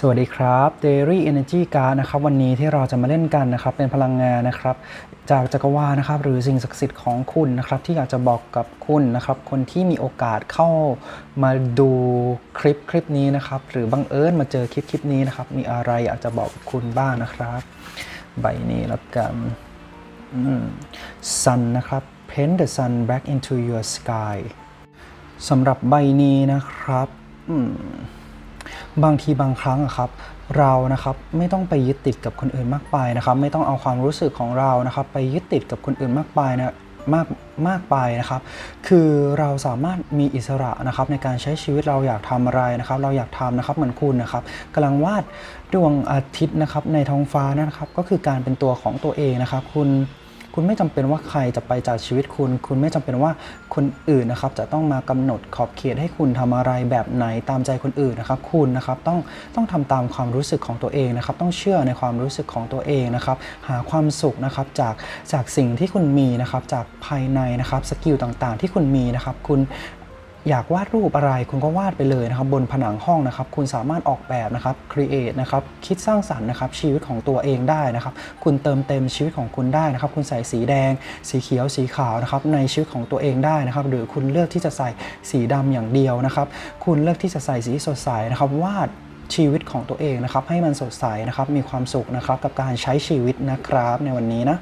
สวัสดีครับ Dairy Energy Card นะครับวันนี้ที่เราจะมาเล่นกันนะครับเป็นพลังงานนะครับจากจักรวาลนะครับหรือสิ่งศักดิ์สิทธิ์ของคุณนะครับที่อยากจะบอกกับคุณนะครับคนที่มีโอกาสเข้ามาดูคลิปคลิปนี้นะครับหรือบังเอิญมาเจอคลิปคลิปนี้นะครับมีอะไรอยากจะบอกคุณบ้างนะครับ ใบนี้แล้วกัน sun นะครับ paint the sun back into your sky สำหรับใบนี้นะครับ อืม บางทีบางครั้งอะครับเรานะครับไม่ต้องไปยึดติดกับคนอื่นมากไปนะครับ ไม่ต้องเอาความรู้สึกของเรานะครับ ไปยึดติดกับคนอื่นมากไปนะมากมากไปนะครับ คือเราสามารถมีอิสระนะครับในการใช้ชีวิตเราอยากทำอะไรนะครับ เราอยากทำนะครับเหมือนคุณนะครับกำลังวาดดวงอาทิตย์นะครับในท้องฟ้านะครับ ก็คือการเป็นตัวของตัวเองนะครับ คุณ คุณไม่จำเป็นว่าใครจะไปจากชีวิตคุณ คุณไม่จำเป็นว่าคนอื่นนะครับจะต้องมากำหนดขอบเขตให้คุณทำอะไรแบบไหนตามใจคนอื่นนะครับ คุณนะครับต้องต้องทำตามความรู้สึกของตัวเองนะครับ ต้องเชื่อในความรู้สึกของตัวเองนะครับ หาความสุขนะครับจากจากสิ่งที่คุณมีนะครับจากภายในนะครับสกิลต่างๆ ที่คุณมีนะครับ คุณ อยากวาดรูปอะไรคุณก็วาดไปเลยนะครับบนผนังห้องนะครับ คุณสามารถออกแบบนะครับครีเอทนะครับคิดสร้างสรรค์นะครับชีวิตของตัวเองได้นะครับ คุณเติมเต็มชีวิตของคุณได้นะครับ คุณใส่สีแดง สีเขียวสีขาวนะครับในชีวิตของตัวเองได้นะครับ หรือคุณเลือกที่จะใส่สีดำอย่างเดียวนะครับ คุณเลือกที่จะใส่สีสดใสนะครับวาดชีวิตของตัวเองนะครับให้มันสดใสนะครับมีความสุขนะครับกับการใช้ชีวิตนะครับในวันนี้นะ